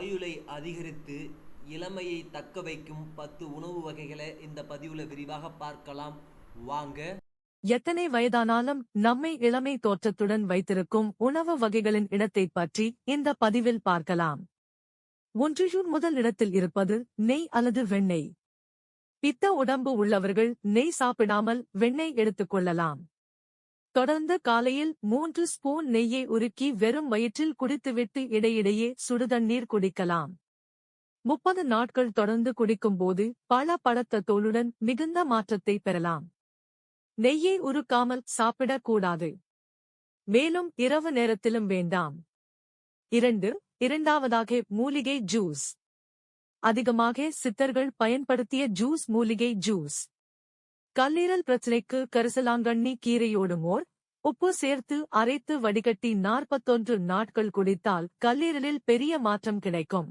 ஆயுளை அதிகரித்து இளமையை தக்க வைக்கும் பத்து உணவு வகைகளை இந்த பதிவுல விரிவாக பார்க்கலாம். வாங்க. எத்தனை வயதானாலும் நம்மை இளமை தோற்றத்துடன் வைத்திருக்கும் உணவு வகைகளின் இடத்தைப் பற்றி இந்த பதிவில் பார்க்கலாம். ஒன்றியூர் முதல் இடத்தில் இருப்பது நெய் அல்லது வெண்ணெய். பித்த உடம்பு உள்ளவர்கள் நெய் சாப்பிடாமல் வெண்ணெய் எடுத்துக் கொள்ளலாம். தொடர்ந்து காலையில் மூன்று ஸ்பூன் நெய்யை உருக்கி வெறும் வயிற்றில் குடித்துவிட்டு இடையிடையே சுடுதண்ணீர் குடிக்கலாம். முப்பது நாட்கள் தொடர்ந்து குடிக்கும்போது பல படத்த தோலுடன் மிகுந்த மாற்றத்தை பெறலாம். நெய்யை உருக்காமல் சாப்பிடக் கூடாது மேலும் இரவு நேரத்திலும் வேண்டாம். இரண்டு இரண்டாவதாக மூலிகை ஜூஸ். அதிகமாக சித்தர்கள் பயன்படுத்திய ஜூஸ் மூலிகை ஜூஸ். கல்லீரல் பிரச்சினைக்கு கரிசலாங்கண்ணி கீரையோடு மோர் உப்பு சேர்த்து அரைத்து வடிகட்டி நாற்பத்தொன்று நாட்கள் குடித்தால் கல்லீரலில் பெரிய மாற்றம் கிடைக்கும்.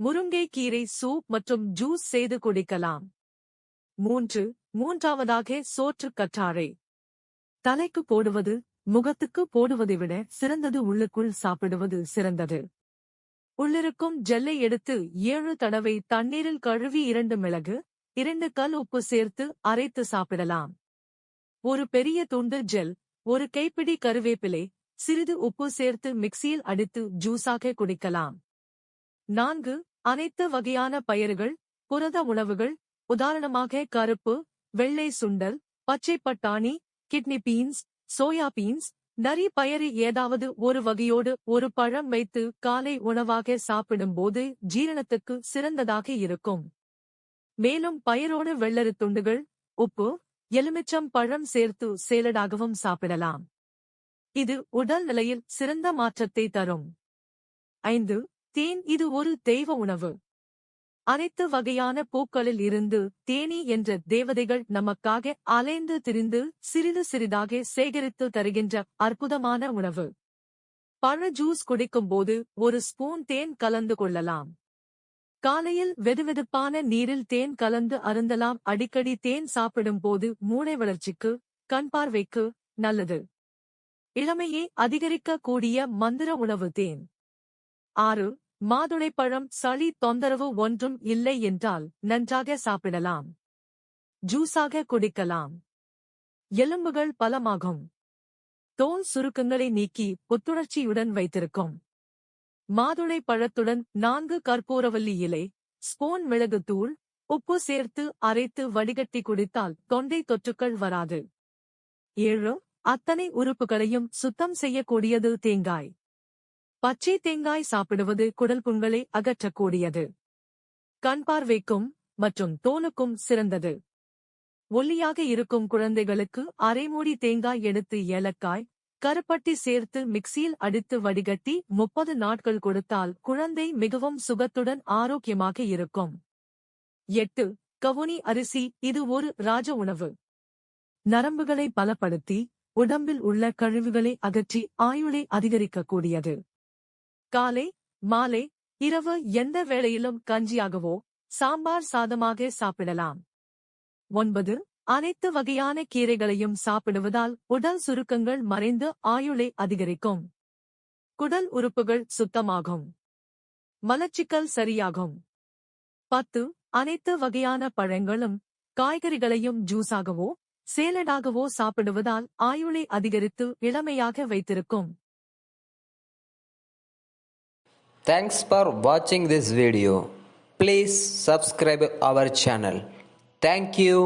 முருங்கை கீரை சூப் மற்றும் ஜூஸ் செய்து குடிக்கலாம். மூன்று மூன்றாவதாக சோற்று கற்றாழை. தலைக்கு போடுவது முகத்துக்கு போடுவதை விட சிறந்தது உள்ளுக்குள் சாப்பிடுவது சிறந்தது. உள்ளிருக்கும் ஜெல்லை எடுத்து ஏழு தடவை தண்ணீரில் கழுவி இரண்டு மிளகு இரண்டு கல் உப்பு சேர்த்து அரைத்து சாப்பிடலாம். ஒரு பெரிய துண்டு ஜெல் ஒரு கைப்பிடி கருவேப்பிலை சிறிது உப்பு சேர்த்து மிக்சியில் அடித்து ஜூஸாக குடிக்கலாம். நான்கு அனைத்து வகையான பயிர்கள் புரத உணவுகள் உதாரணமாக கருப்பு வெள்ளை சுண்டல் பச்சை பட்டாணி கிட்னி பீன்ஸ் சோயா பீன்ஸ் நரி பயறு ஏதாவது ஒரு வகையோடு ஒரு பழம் வைத்து காலை உணவாக சாப்பிடும்போது ஜீரணத்துக்கு சிறந்ததாக இருக்கும். மேலும் பயிரோடு வெள்ளரி துண்டுகள் உப்பு எலுமிச்சம் பழம் சேர்த்து சேலடாகவும் சாப்பிடலாம். இது உடல் நிலையில் சிறந்த மாற்றத்தை தரும். ஐந்து தேன் இது ஒரு தெய்வ உணவு. அனைத்து வகையான பூக்களில் இருந்து தேனி என்ற தேவதைகள் நமக்காக அலைந்து திரிந்து சிறிது சிறிதாக சேகரித்து தருகின்ற அற்புதமான உணவு. பழ ஜூஸ் குடிக்கும்போது ஒரு ஸ்பூன் தேன் கலந்து கொள்ளலாம். காலையில் வெதுவெதுப்பான நீரில் தேன் கலந்து அருந்தலாம். அடிக்கடி தேன் சாப்பிடும்போது மூளை வளர்ச்சிக்கு கண் பார்வைக்கு நல்லது. இளமையை அதிகரிக்க கூடிய மந்திர உணவு தேன். ஆறு மாதுளைப்பழம் சளி தொந்தரவு ஒன்றும் இல்லை என்றால் நன்றாக சாப்பிடலாம். ஜூஸாக குடிக்கலாம். எலும்புகள் பலமாகும். தோல் சுருக்கங்களை நீக்கி புத்துணர்ச்சியுடன் வைத்திருக்கும். மாதுளை பழத்துடன் நான்கு கற்பூரவல்லி இலை ஸ்பூன் மிளகுத்தூள் உப்பு சேர்த்து அரைத்து வடிகட்டி குடித்தால் தொண்டை தொற்றுக்கள் வராது. ஏழு அத்தனை உறுப்புகளையும் சுத்தம் செய்யக்கூடியது தேங்காய். பச்சை தேங்காய் சாப்பிடுவது குடல் புண்களை அகற்றக்கூடியது. கண் பார்வைக்கும் மற்றும் தோலுக்கும் சிறந்தது. ஒல்லியாக இருக்கும் குழந்தைகளுக்கு அரைமூடி தேங்காய் எடுத்து ஏலக்காய் கருப்பட்டி சேர்த்து மிக்சியில் அடித்து வடிகட்டி முப்பது நாட்கள் கொடுத்தால் குழந்தை மிகவும் சுகத்துடன் ஆரோக்கியமாக இருக்கும். எட்டு கவுனி அரிசி இது ஒரு ராஜ உணவு. நரம்புகளை பலப்படுத்தி உடம்பில் உள்ள கழிவுகளை அகற்றி ஆயுளை அதிகரிக்கக்கூடியது. காலை மாலை இரவு எந்த வேளையிலும் கஞ்சியாகவோ சாம்பார் சாதமாக சாப்பிடலாம். ஒன்பது அனைத்து வகையான கீரைகளையும் சாப்பிடுவதால் உடல் சுருக்கங்கள் மறைந்து ஆயுளை அதிகரிக்கும். குடல் உறுப்புகள் சுத்தமாகும். மலச்சிக்கல் சரியாகும். பத்து அனைத்து வகையான பழங்களும் காய்கறிகளையும் ஜூஸாகவோ சேலடாகவோ சாப்பிடுவதால் ஆயுளை அதிகரித்து இளமையாக வைத்திருக்கும். தேங்க்ஸ் ஃபார் வாட்சிங் this video please subscribe our channel thank you.